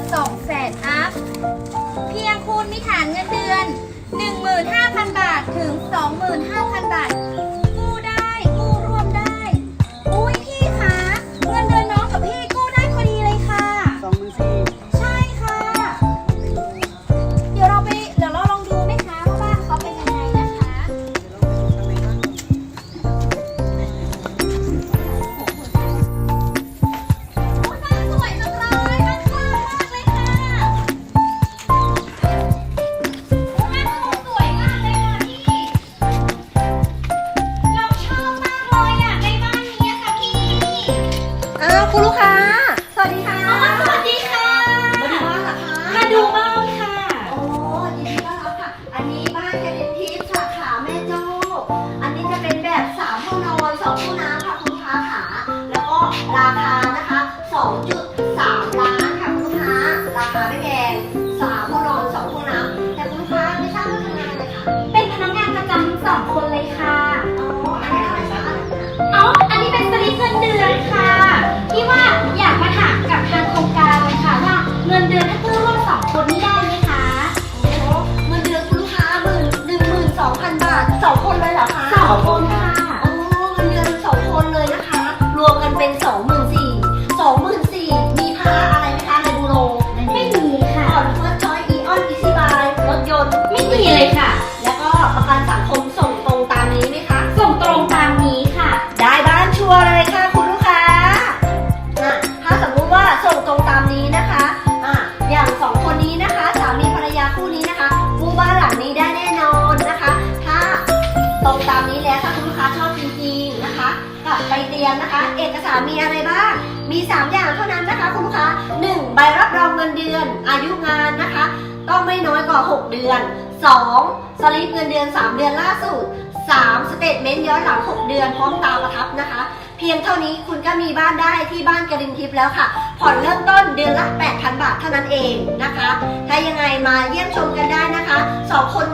อ2แสนอัพ เพียงคูณมีฐานเงินเดือน 15,000 บาทถึง 25,000 คุณลูกค้า สวัสดีค่ะอ๋อสวัสดีค่ะ มาดูบ้านเหรอคะมาดูบ้านค่ะ โอ้ยินดีต้อนรับค่ะ อันนี้บ้านเจริญทิพย์สาขาแม่โจ้อันนี้จะเป็นแบบสามห้องนอนสองห้องน้ำค่ะคุณลูกค้าขาแล้วก็ราคานะคะ2.3 นี้ได้แน่นอนนะคะ ถ้าตรงตามนี้แล้วถ้าคุณลูกค้าชอบจริงๆนะคะก็ไปเตรียมนะคะ เอกสารมีอะไรบ้าง มี 3 อย่างเท่านั้นนะคะคุณลูกค้า 1. ใบรับรองเงินเดือน อายุงานนะคะ ต้องไม่น้อยกว่า 6 เดือน 2. สลิปเงินเดือน 3 เดือนล่าสุด 3. สเตทเมนต์ย้อนหลัง 6 เดือนพร้อมตาประทับนะคะ เพียงเท่านี้คุณก็มีบ้านได้ที่บ้านกรินทิพย์แล้วค่ะ ผ่อนเริ่มต้นเดือนละ 8,000 บาทเท่านั้นเองนะคะ ถ้ายังไงมาเยี่ยมชมกันได้นะคะสองคน